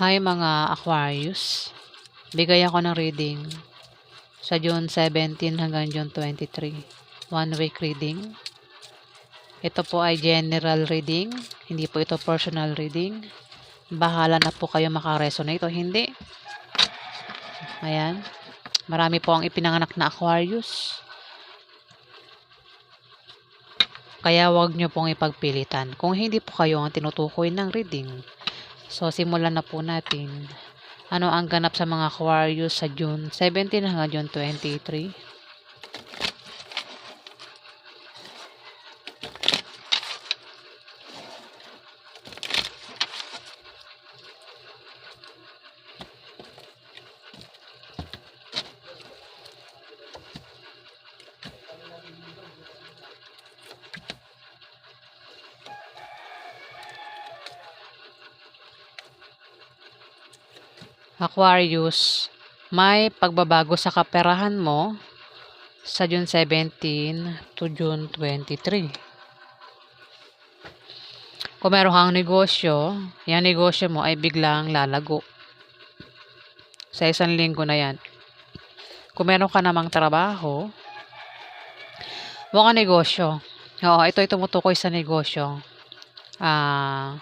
Hi mga Aquarius. Bigay ako ng reading sa June 17 hanggang June 23. One week reading. Ito po ay general reading. Hindi po ito personal reading. Bahala na po kayo makaresonate o hindi. Ayan. Marami po ang ipinanganak na Aquarius. Kaya wag nyo pong ipagpilitan. Kung hindi po kayo ang tinutukoy ng reading, So, simulan na po natin. Ano ang ganap sa mga Aquarius sa June 17 hanggang June 23? Aquarius, may pagbabago sa kaperahan mo sa June 17 to June 23. Kung meron kang negosyo, yung negosyo mo ay biglang lalago. Sa isang linggo na yan. Kung meron ka namang trabaho, mukhang negosyo. Oo, ito ay tumutukoy sa negosyo. Ah,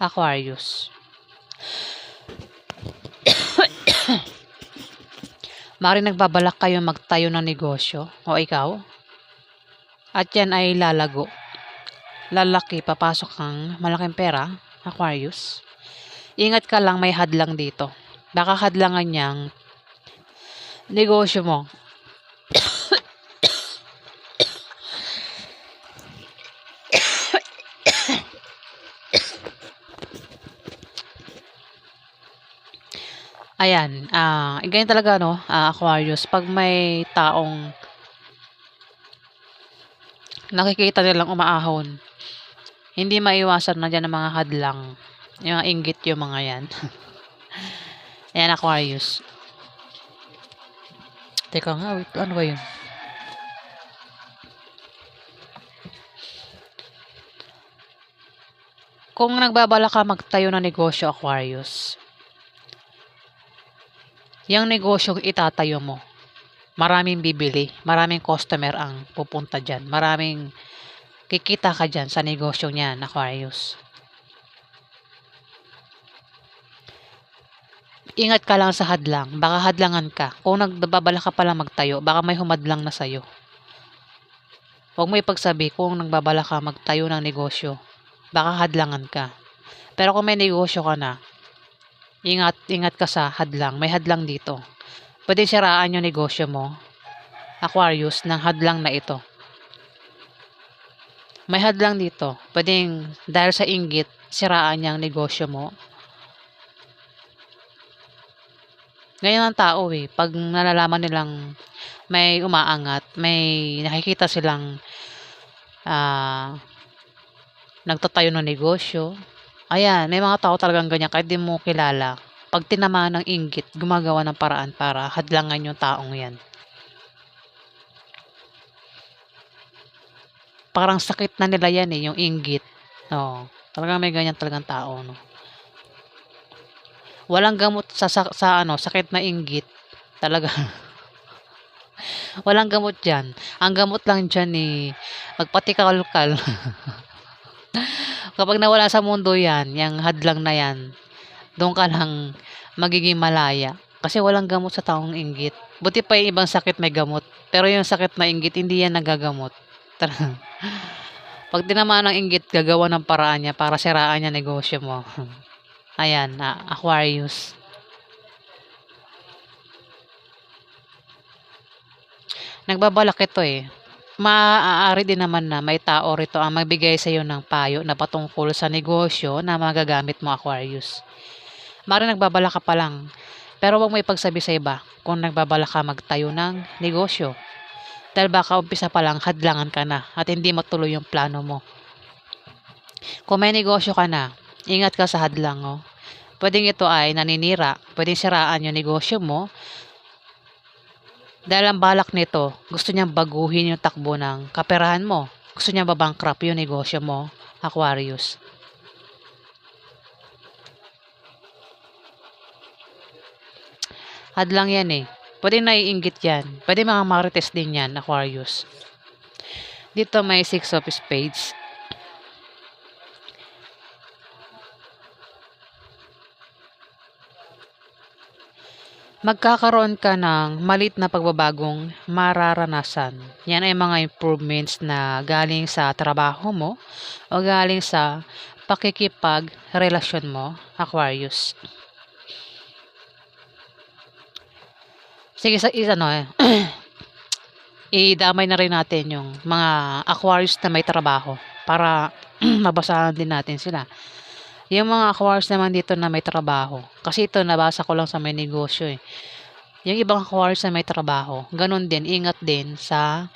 Aquarius. Mari nagbabalak kayo magtayo ng negosyo o ikaw. At yan ay lalago. Lalaki, papasok kang malaking pera, Aquarius. Ingat ka lang may hadlang dito. Baka hadlangan niyang negosyo mo. Ayan, ah, ganyan talaga no, ah, Aquarius, pag may taong nakikita nilang umaahon, hindi maiwasan na dyan ang mga hadlang, yung mga inggit yung mga yan. Ayan, Aquarius. Teka nga, wait, ano ba yun? Kung nagbabala ka magtayo ng negosyo, Aquarius, yung negosyong itatayo mo, maraming bibili, maraming customer ang pupunta dyan, maraming kikita ka dyan sa negosyo niyan, Aquarius. Ingat ka lang sa hadlang, baka hadlangan ka. Kung nagbabala ka pala magtayo, baka may humadlang na sa'yo. Huwag mo ipagsabi kung nagbabala ka magtayo ng negosyo, baka hadlangan ka. Pero kung may negosyo ka na, Ingat, ingat ka sa hadlang. May hadlang dito. Pwede siraan yung negosyo mo. Aquarius, ng hadlang na ito. May hadlang dito. Pwedeng dahil sa inggit, siraan yung negosyo mo. Ganyan ang tao eh. Pag nalalaman nilang may umaangat, may nakikita silang uh, nagtatayo ng negosyo, Ayan, may mga tao talagang ganyan kahit di mo kilala. Pag tinamaan ng inggit, gumagawa ng paraan para hadlangan yung taong yan. Parang sakit na nila yan eh, yung inggit. No, talagang may ganyan talagang tao, no. Walang gamot sa, sa, sa ano, sakit na inggit. Talaga. Walang gamot dyan. Ang gamot lang dyan eh, magpatikal-kal. Kapag nawala sa mundo yan, yung hadlang na yan, doon ka lang magiging malaya. Kasi walang gamot sa taong inggit. Buti pa yung ibang sakit may gamot. Pero yung sakit na inggit, hindi yan nagagamot. Pag tinamaan ng inggit, gagawa ng paraan niya para siraan niya negosyo mo. Ayan, uh, Aquarius. Nagbabalak ito eh maaari din naman na may tao rito ang magbigay sa iyo ng payo na patungkol sa negosyo na magagamit mo Aquarius. Mari nagbabala ka pa lang, pero huwag mo ipagsabi sa iba kung nagbabala ka magtayo ng negosyo. Dahil baka umpisa pa lang hadlangan ka na at hindi matuloy yung plano mo. Kung may negosyo ka na, ingat ka sa hadlang. Oh. Pwedeng ito ay naninira, pwedeng siraan yung negosyo mo dahil ang balak nito, gusto niyang baguhin yung takbo ng kaperahan mo. Gusto niyang babankrupt yung negosyo mo, Aquarius. Hadlang yan eh. Pwede naiingit yan. Pwede mga marites din yan, Aquarius. Dito may 6 of spades. Magkakaroon ka ng malit na pagbabagong mararanasan. Yan ay mga improvements na galing sa trabaho mo o galing sa pakikipag-relasyon mo, Aquarius. Sige, sa isa no eh. idamay na rin natin yung mga Aquarius na may trabaho para mabasahan din natin sila. Yung mga Aquarius naman dito na may trabaho. Kasi ito nabasa ko lang sa may negosyo eh. Yung ibang Aquarius na may trabaho, ganun din, ingat din sa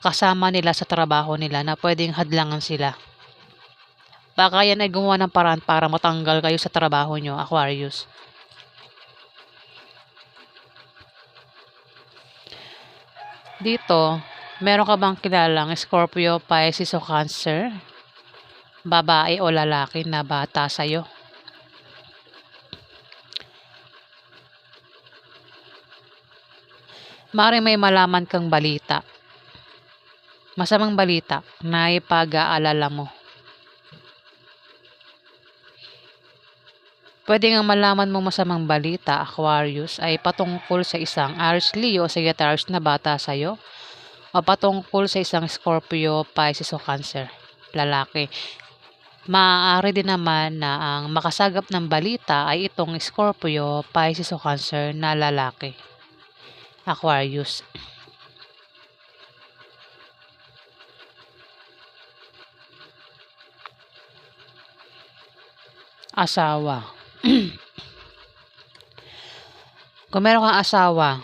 kasama nila sa trabaho nila na pwedeng hadlangan sila. Baka yan ay gumawa ng paraan para matanggal kayo sa trabaho nyo, Aquarius. Dito, meron ka bang kilalang Scorpio, Pisces o Cancer? Babae o lalaki na bata sa'yo? Mari may malaman kang balita. Masamang balita na ipag-aalala mo. Pwede nga malaman mo masamang balita, Aquarius, ay patungkol sa isang Aries Leo o Sagittarius na bata sa'yo o patungkol sa isang Scorpio, Pisces o Cancer, lalaki. Maaari din naman na ang makasagap ng balita ay itong Scorpio, Pisces o Cancer na lalaki. Aquarius. Asawa. Kung meron kang asawa,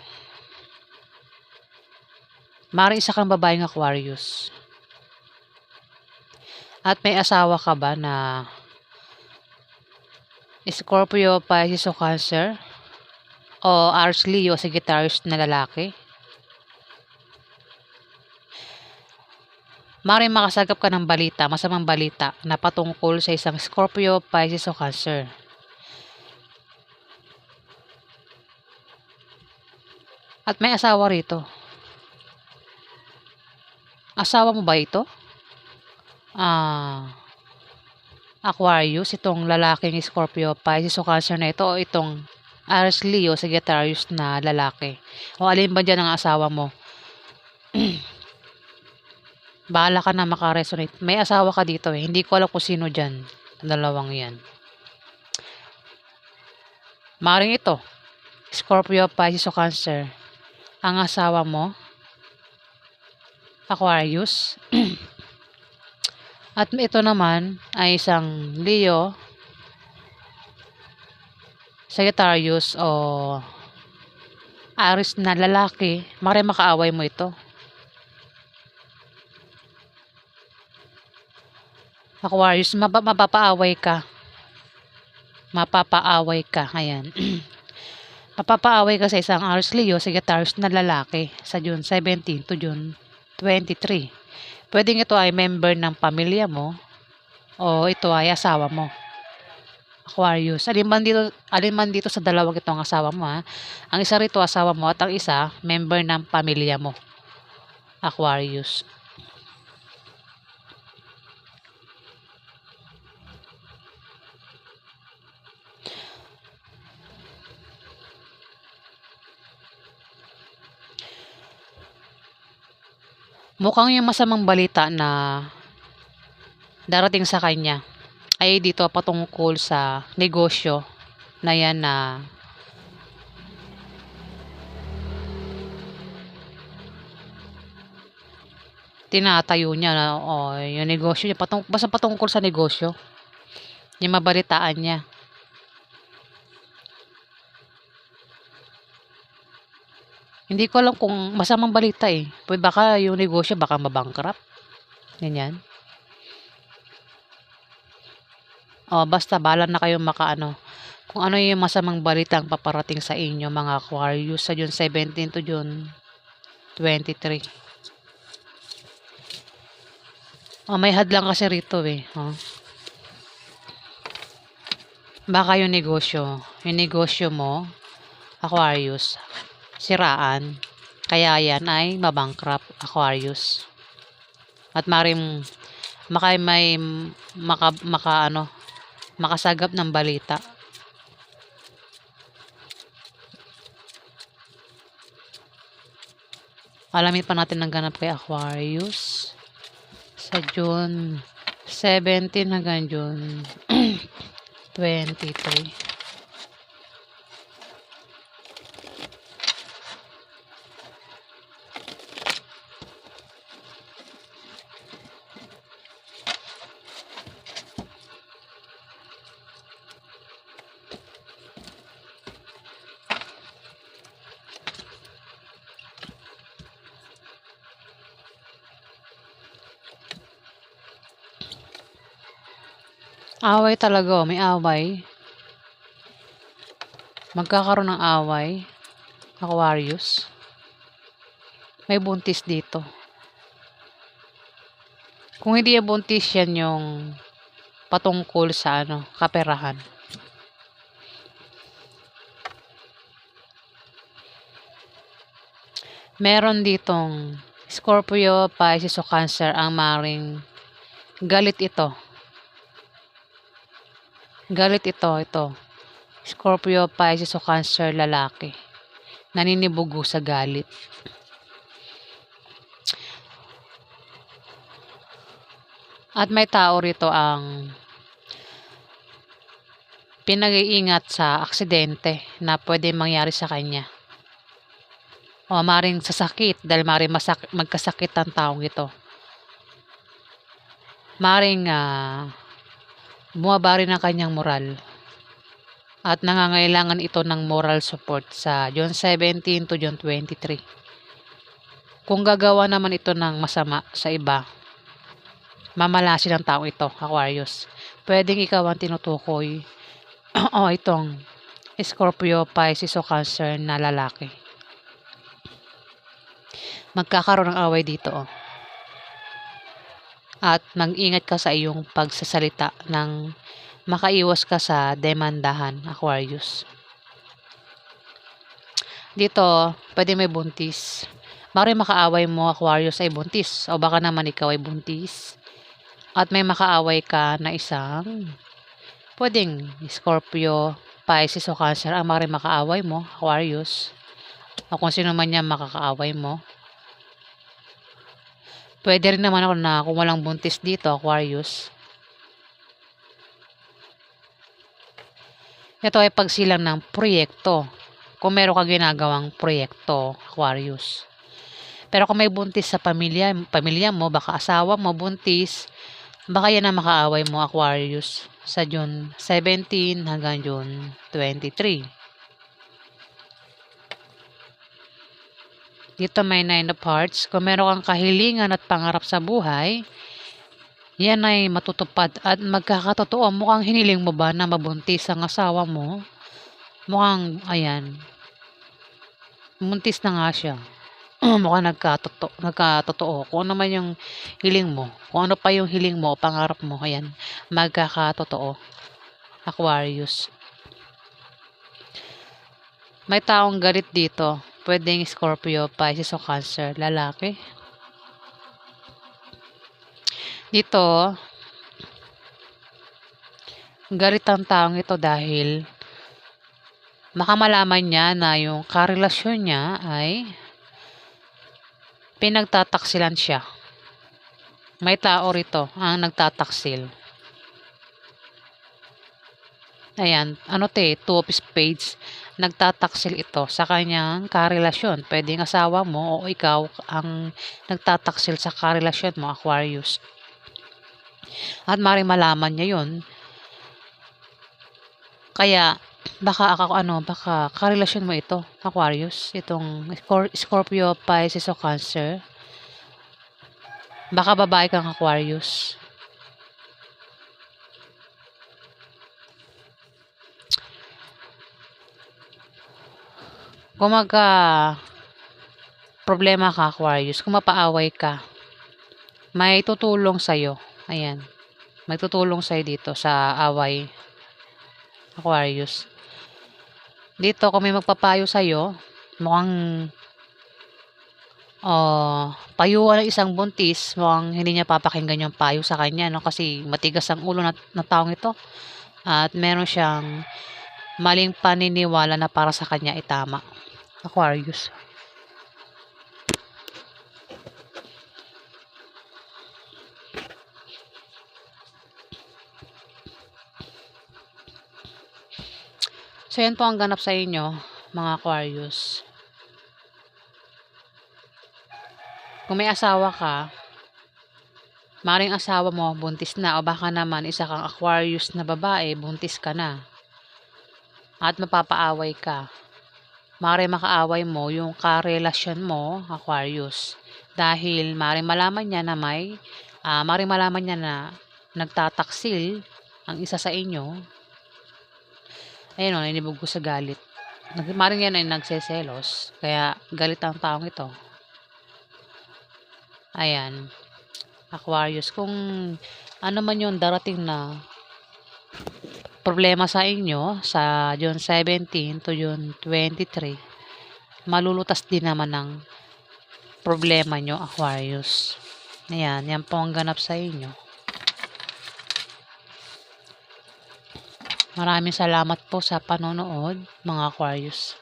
maaaring isa kang babaeng Aquarius. At may asawa ka ba na Scorpio, Pisces o Cancer? O Aries Leo, Sagittarius na lalaki? Maaaring makasagap ka ng balita, masamang balita na patungkol sa isang Scorpio, Pisces o Cancer. At may asawa rito. Asawa mo ba ito? Ah, Aquarius, itong lalaking Scorpio, Pisces o Cancer na ito o itong Aries Leo, Sagittarius na lalaki. O alin ba dyan ang asawa mo? Bahala ka na makaresonate. May asawa ka dito eh. Hindi ko alam kung sino dyan. Dalawang yan. Maring ito. Scorpio, Pisces o Cancer. Ang asawa mo. Aquarius. At ito naman ay isang Leo, Sagittarius o Aries na lalaki. Mare makaaway mo ito. Aquarius, mapa mapapaaway ka. Mapapaaway ka. Ayan. mapapaaway ka sa isang Aries Leo, Sagittarius na lalaki sa June 17 to June 23. Pwedeng ito ay member ng pamilya mo o ito ay asawa mo. Aquarius. Alin man dito, alin man dito sa dalawang ito ang asawa mo ha. Ang isa rito asawa mo at ang isa member ng pamilya mo. Aquarius. Mukhang yung masamang balita na darating sa kanya ay dito patungkol sa negosyo na yan na tinatayo niya na o yung negosyo niya patung, basta patungkol sa negosyo yung mabalitaan niya Hindi ko alam kung masamang balita eh. Baka yung negosyo baka mabankrupt. Ganyan. O, basta bala na kayong makaano. Kung ano yung masamang balita ang paparating sa inyo mga Aquarius sa June 17 to June 23. O, may hadlang kasi rito eh. O. Baka yung negosyo. Yung negosyo mo Aquarius, siraan. Kaya yan ay mabankrupt Aquarius. At marim maka may maka, maka ano, makasagap ng balita. Alamin pa natin ang ganap kay Aquarius sa June 17 hanggang June 23. Away talaga, oh, may away. Magkakaroon ng away. Aquarius. May buntis dito. Kung hindi buntis yan yung patungkol sa ano, kaperahan. Meron ditong Scorpio, Pisces o Cancer ang maring galit ito. Galit ito, ito. Scorpio, Pisces o Cancer lalaki. Naninibugo sa galit. At may tao rito ang pinag-iingat sa aksidente na pwede mangyari sa kanya. O maring sasakit dahil maring masak- magkasakit ang taong ito. Maring uh, bumaba rin ang kanyang moral. At nangangailangan ito ng moral support sa John 17 to John 23. Kung gagawa naman ito ng masama sa iba, mamalasin ang tao ito, Aquarius. Pwedeng ikaw ang tinutukoy o itong Scorpio, Pisces o Cancer na lalaki. Magkakaroon ng away dito. Oh. At mag-ingat ka sa iyong pagsasalita ng makaiwas ka sa demandahan, Aquarius. Dito, pwede may buntis. Mari makaaway mo, Aquarius, ay buntis. O baka naman ikaw ay buntis. At may makaaway ka na isang pwedeng Scorpio, Pisces o Cancer ang mari makaaway mo, Aquarius. O kung sino man yan makakaaway mo. Pwede rin naman ako na kung walang buntis dito, Aquarius. Ito ay pagsilang ng proyekto. Kung meron ka ginagawang proyekto, Aquarius. Pero kung may buntis sa pamilya, pamilya mo, baka asawa mo, buntis, baka yan ang makaaway mo, Aquarius, sa June 17 hanggang June 23. Dito may nine of hearts. Kung meron kang kahilingan at pangarap sa buhay, yan ay matutupad at magkakatotoo. Mukhang hiniling mo ba na mabuntis ang asawa mo? Mukhang, ayan, muntis na nga siya. Mukhang nagkatotoo, nagkatotoo. Kung ano man yung hiling mo, kung ano pa yung hiling mo, pangarap mo, ayan, magkakatotoo. Aquarius. May taong galit dito. Pwedeng Scorpio, Pisces o Cancer, lalaki. Dito, galit ang taong ito dahil makamalaman niya na yung karelasyon niya ay pinagtataksilan siya. May tao rito ang nagtataksil. Ayan, ano te, two of spades nagtataksil ito sa kanyang karelasyon. Pwedeng asawa mo o ikaw ang nagtataksil sa karelasyon mo, Aquarius. At maring malaman niya yon Kaya, baka ako ano, baka karelasyon mo ito, Aquarius, itong Scorpio, Pisces o Cancer. Baka babae kang Aquarius. Kung magka problema ka, Aquarius, kung mapaaway ka, may tutulong sa'yo. Ayan. May tutulong sa'yo dito sa away, Aquarius. Dito kung may magpapayo sa'yo, mukhang oh, payuhan ng isang buntis, mukhang hindi niya papakinggan yung payo sa kanya, no? Kasi matigas ang ulo na, na taong ito. At meron siyang maling paniniwala na para sa kanya ay tama. Aquarius. So, yan po ang ganap sa inyo, mga Aquarius. Kung may asawa ka, maring asawa mo, buntis na, o baka naman isa kang Aquarius na babae, buntis ka na. At mapapaaway ka. Maring makaaway mo yung karelasyon mo, Aquarius. Dahil maring malaman niya na may, ah maring malaman niya na nagtataksil ang isa sa inyo. Ayun o, ninibog ko sa galit. Maring yan ay nagseselos. Kaya galit ang taong ito. Ayan. Aquarius, kung ano man yung darating na problema sa inyo sa June 17 to June 23, malulutas din naman ng problema nyo, Aquarius. Ayan, yan po ang ganap sa inyo. Maraming salamat po sa panonood, mga Aquarius.